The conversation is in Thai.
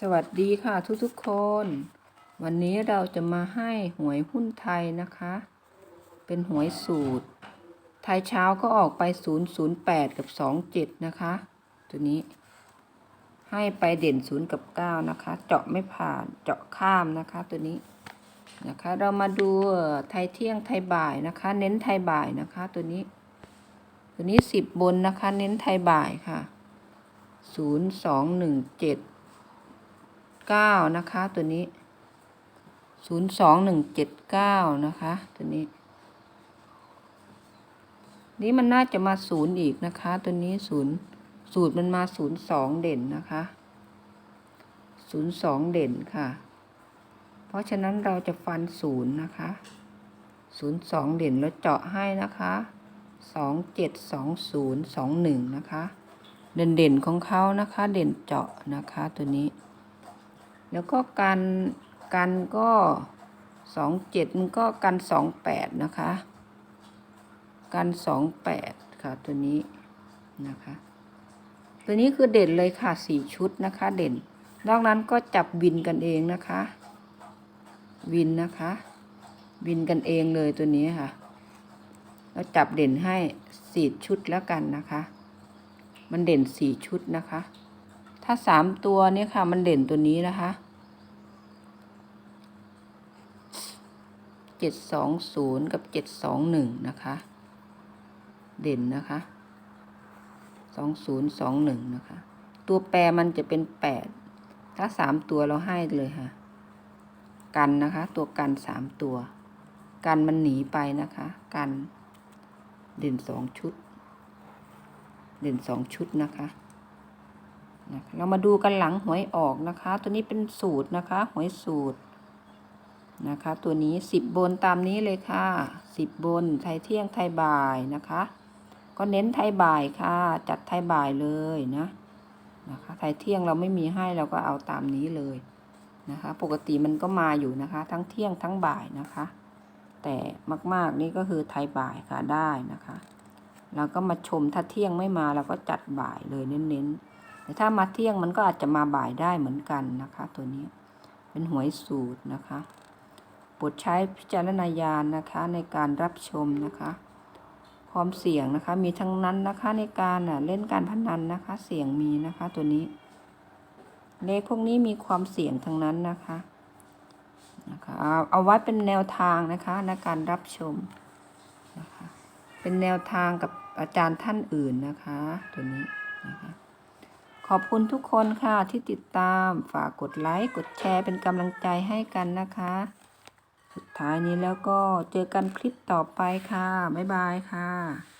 สวัสดีค่ะทุกๆคน วันนี้เราจะมาให้หวยหุ้นไทยนะคะ เป็นหวยสูตร ไทยเช้าก็ออกไป 008 กับ 27 นะคะ ตัวนี้ ให้ไปเด่น 0 กับ 9 นะคะ เจาะไม่ผ่านเจาะข้ามนะคะตัวนี้นะคะ เรามาดูไทยเที่ยงไทยบ่ายนะคะ เน้นไทยบ่ายนะคะตัวนี้ ตัวนี้ 10 บนนะคะ เน้นไทยบ่ายค่ะ 0217 เก้านะคะ ตัวนี้ศูนย์สองหนึ่งเจ็ดเก้านะคะ ตัวนี้ นี่มันน่าจะมาศูนย์อีกนะคะ ตัวนี้ศูนย์สูตรมันมาศูนย์สองเด่นนะคะศูนย์สองเด่นค่ะ เพราะฉะนั้นเราจะฟันศูนย์นะคะศูนย์สองเด่นแล้วเจาะให้นะคะสองเจ็ดสองศูนย์สองหนึ่งนะคะ เด่นเด่นของเขานะคะ เด่นเจาะนะคะตัวนี้ แล้วก็กันกันก็สองเจ็ดมันก็กันสองแปดนะคะ กันสองแปดค่ะตัวนี้นะคะ ตัวนี้คือเด่นเลยค่ะสี่ชุดนะคะ เด่น นอกนั้นก็จับวินกันเองนะคะ วินนะคะ วินกันเองเลยตัวนี้ค่ะเราจับเด่นให้สี่ชุดแล้วกันนะคะ มันเด่นสี่ชุดนะคะ ถ้าสามตัวเนี่ยค่ะ มันเด่นตัวนี้นะคะเจ็ดสองศูนย์กับเจ็ดสองหนึ่งนะคะ เด่นนะคะสองศูนย์สองหนึ่งนะคะ ตัวแปรมันจะเป็นแปดถ้าสามตัวเราให้เลยค่ะ กันนะคะ ตัวกันสามตัว กันมันหนีไปนะคะ กันเด่นสองชุด เด่นสองชุดนะคะนะคะ เรามาดูกันหลังหวยออกนะคะ ตัวนี้เป็นสูตรนะคะ หวยสูตรนะคะ ตัวนี้สิบบนตามนี้เลยค่ะสิบบนไทยเที่ยงไทยบ่ายนะคะ ก็เน้นไทยบ่ายค่ะ จัดไทยบ่ายเลยนะนะคะไทยเที่ยงเราไม่มีให้เราก็เอาตามนี้เลยนะคะ ปกติมันก็มาอยู่นะคะ ทั้งเที่ยงทั้งบ่ายนะคะ แต่มากๆนี่ก็คือไทยบ่ายค่ะได้นะคะ เราก็มาชมถ้าเที่ยงไม่มาเราก็จัดบ่ายเลยเน้นๆ แต่ถ้ามาเที่ยงมันก็อาจจะมาบ่ายได้เหมือนกันนะคะ ตัวนี้เป็นหวยสูตรนะคะโปรดใช้พิจารณญาณนะคะในการรับชมนะคะ ความเสี่ยงนะคะ มีทั้งนั้นนะคะในการเล่นการพนันนะคะ เสี่ยงมีนะคะตัวนี้ เลขพวกนี้มีความเสี่ยงทั้งนั้นนะคะนะคะเอาเอาไว้เป็นแนวทางนะคะในการรับชมนะคะเป็นแนวทางกับอาจารย์ท่านอื่นนะคะ ตัวนี้นะคะ ขอบคุณทุกคนค่ะที่ติดตาม ฝากกดไลค์ กดแชร์เป็นกำลังใจให้กันนะคะ สุดท้ายนี้แล้วก็เจอกันคลิปต่อไปค่ะ บ๊ายบายค่ะ